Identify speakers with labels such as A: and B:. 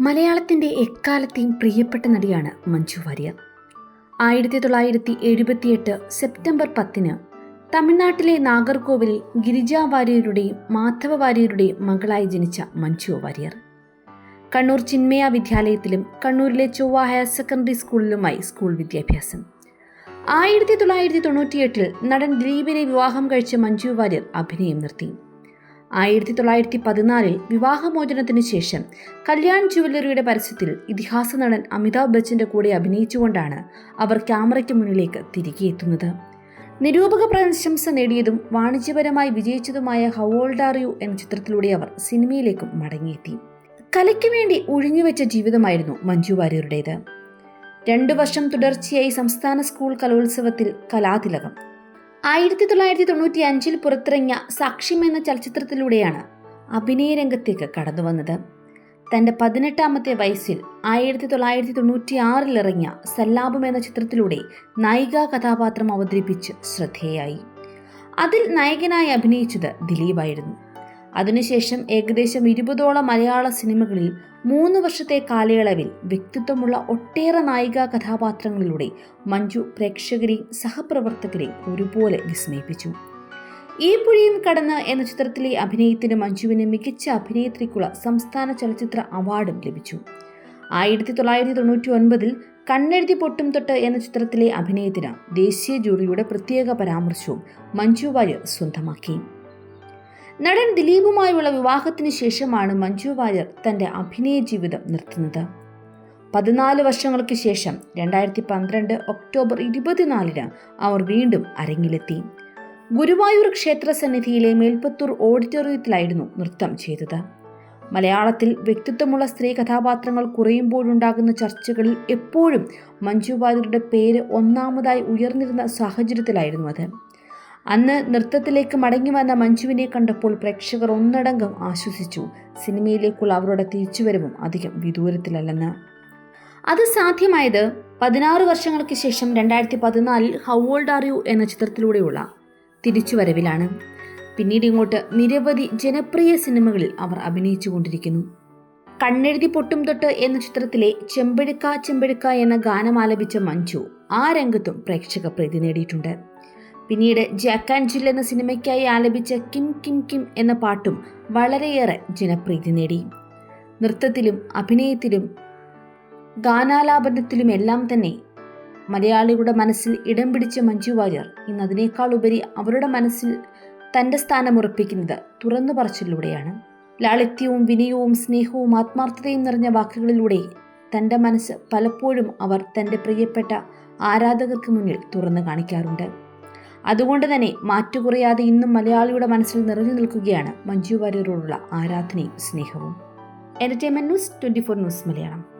A: മലയാളത്തിന്റെ എക്കാലത്തെയും പ്രിയപ്പെട്ട നടിയാണ് മഞ്ജു വാര്യർ. ആയിരത്തി തൊള്ളായിരത്തി എഴുപത്തിയെട്ട് സെപ്റ്റംബർ പത്തിന് തമിഴ്നാട്ടിലെ നാഗർകോവിലിൽ ഗിരിജാ വാര്യരുടെയും മാധവ വാര്യരുടെയും മകളായി ജനിച്ച മഞ്ജു വാര്യർ. കണ്ണൂർ ചിന്മയ വിദ്യാലയത്തിലും കണ്ണൂരിലെ ചൊവ്വ ഹയർ സെക്കൻഡറി സ്കൂളിലുമായി സ്കൂൾ വിദ്യാഭ്യാസം. ആയിരത്തി തൊള്ളായിരത്തി തൊണ്ണൂറ്റിയെട്ടിൽ നടൻ ദിലീപിനെ വിവാഹം കഴിച്ച മഞ്ജു വാര്യർ അഭിനയം നിർത്തി. ആയിരത്തി തൊള്ളായിരത്തി പതിനാലിൽ വിവാഹമോചനത്തിന് ശേഷം കല്യാൺ ജുവല്ലറിയുടെ പരസ്യത്തിൽ ഇതിഹാസ നടൻ അമിതാഭ് ബച്ചന്റെ കൂടെ അഭിനയിച്ചുകൊണ്ടാണ് അവർ ക്യാമറയ്ക്ക് മുന്നിലേക്ക് തിരികെ എത്തുന്നത്. നിരൂപക പ്രശംസ നേടിയതും വാണിജ്യപരമായി വിജയിച്ചതുമായ ഹവോൾഡാറിയു എന്ന ചിത്രത്തിലൂടെ അവർ സിനിമയിലേക്കും മടങ്ങിയെത്തി. കലയ്ക്ക് വേണ്ടി ഒഴിഞ്ഞുവെച്ച ജീവിതമായിരുന്നു മഞ്ജു വാര്യരുടേത്. രണ്ടു വർഷം തുടർച്ചയായി സംസ്ഥാന സ്കൂൾ കലോത്സവത്തിൽ കലാതിലകം ആയിരത്തി തൊള്ളായിരത്തി തൊണ്ണൂറ്റി അഞ്ചിൽ പുറത്തിറങ്ങിയ സാക്ഷ്യം എന്ന ചലച്ചിത്രത്തിലൂടെയാണ് അഭിനയ രംഗത്തേക്ക് കടന്നു വന്നത്. തന്റെ പതിനെട്ടാമത്തെ വയസ്സിൽ ആയിരത്തി തൊള്ളായിരത്തി തൊണ്ണൂറ്റി ആറിൽ ഇറങ്ങിയ സല്ലാപം എന്ന ചിത്രത്തിലൂടെ നായികാ കഥാപാത്രം അവതരിപ്പിച്ച് ശ്രദ്ധേയായി. അതിൽ നായകനായി അഭിനയിച്ചത് ദിലീപായിരുന്നു. അതിനുശേഷം ഏകദേശം ഇരുപതോളം മലയാള സിനിമകളിൽ മൂന്ന് വർഷത്തെ കാലയളവിൽ വ്യക്തിത്വമുള്ള ഒട്ടേറെ നായികാ കഥാപാത്രങ്ങളിലൂടെ മഞ്ജു പ്രേക്ഷകരെയും സഹപ്രവർത്തകരെയും ഒരുപോലെ വിസ്മയിപ്പിച്ചു. ഈ പുഴയും കടന്ന് എന്ന ചിത്രത്തിലെ അഭിനയത്തിന് മഞ്ജുവിന് മികച്ച അഭിനേത്രിക്കുള്ള സംസ്ഥാന ചലച്ചിത്ര അവാർഡും ലഭിച്ചു. ആയിരത്തി തൊള്ളായിരത്തി തൊണ്ണൂറ്റി ഒൻപതിൽ കണ്ണെഴുതി പൊട്ടും തൊട്ട് എന്ന ചിത്രത്തിലെ അഭിനയത്തിന് ദേശീയ ജൂറിയുടെ പ്രത്യേക പരാമർശവും മഞ്ജു വാര്യർ സ്വന്തമാക്കി. നടൻ ദിലീപുമായുള്ള വിവാഹത്തിന് ശേഷമാണ് മഞ്ജു വാര്യർ തന്റെ അഭിനയ ജീവിതം നിർത്തുന്നത്. പതിനാല് വർഷങ്ങൾക്ക് ശേഷം രണ്ടായിരത്തി പന്ത്രണ്ട് ഒക്ടോബർ ഇരുപത്തിനാലിന് അവർ വീണ്ടും അരങ്ങിലെത്തി. ഗുരുവായൂർ ക്ഷേത്ര സന്നിധിയിലെ മേൽപ്പത്തൂർ ഓഡിറ്റോറിയത്തിലായിരുന്നു നൃത്തം ചെയ്തത്. മലയാളത്തിൽ വ്യക്തിത്വമുള്ള സ്ത്രീ കഥാപാത്രങ്ങൾ കുറയുമ്പോഴുണ്ടാകുന്ന ചർച്ചകളിൽ എപ്പോഴും മഞ്ജു വാര്യരുടെ പേര് ഒന്നാമതായി ഉയർന്നിരുന്ന സാഹചര്യത്തിലായിരുന്നു അത്. അന്ന് നൃത്തത്തിലേക്ക് മടങ്ങി വന്ന മഞ്ജുവിനെ കണ്ടപ്പോൾ പ്രേക്ഷകർ ഒന്നടങ്കം ആശ്വസിച്ചു. സിനിമയിലേക്കുള്ള അവരുടെ തിരിച്ചുവരവും അധികം വിദൂരത്തിലല്ലെന്ന്. അത് സാധ്യമായത് പതിനാറ് വർഷങ്ങൾക്ക് ശേഷം രണ്ടായിരത്തി പതിനാലിൽ ഹൗ ഓൾഡ് ആർ യു എന്ന ചിത്രത്തിലൂടെയുള്ള തിരിച്ചുവരവിലാണ്. പിന്നീട് ഇങ്ങോട്ട് നിരവധി ജനപ്രിയ സിനിമകളിൽ അവർ അഭിനയിച്ചു കൊണ്ടിരിക്കുന്നു. കണ്ണെഴുതി പൊട്ടും തൊട്ട് എന്ന ചിത്രത്തിലെ ചെമ്പെടുക്ക ചെമ്പെടുക്ക എന്ന ഗാനം ആലപിച്ച മഞ്ജു ആ രംഗത്തും പ്രേക്ഷക പ്രീതി നേടിയിട്ടുണ്ട് പിന്നീട് ജാക്ക് ആൻഡ് ജിൽ എന്ന സിനിമയ്ക്കായി ആലപിച്ച കിം കിം കിം എന്ന പാട്ടും വളരെയേറെ ജനപ്രീതി നേടി. നൃത്തത്തിലും അഭിനയത്തിലും ഗാനാലാപനത്തിലുമെല്ലാം തന്നെ മലയാളികളുടെ മനസ്സിൽ ഇടം പിടിച്ച മഞ്ജു വാര്യർ ഇന്ന് അതിനേക്കാൾ ഉപരി അവരുടെ മനസ്സിൽ തന്റെ സ്ഥാനം ഉറപ്പിക്കുന്നത് തുറന്നു പറച്ചിലൂടെയാണ്. ലാളിത്യവും വിനയവും സ്നേഹവും ആത്മാർത്ഥതയും നിറഞ്ഞ വാക്കുകളിലൂടെ തന്റെ മനസ്സ് പലപ്പോഴും അവർ തന്റെ പ്രിയപ്പെട്ട ആരാധകർക്ക് മുന്നിൽ തുറന്നു കാണിക്കാറുണ്ട്. അതുകൊണ്ട് തന്നെ മാറ്റുകുറയാതെ ഇന്നും മലയാളിയുടെ മനസ്സിൽ നിറഞ്ഞു നിൽക്കുകയാണ് മഞ്ജു വാര്യരോടുള്ള ആരാധനയും സ്നേഹവും. Entertainment news twenty four news Malayalam.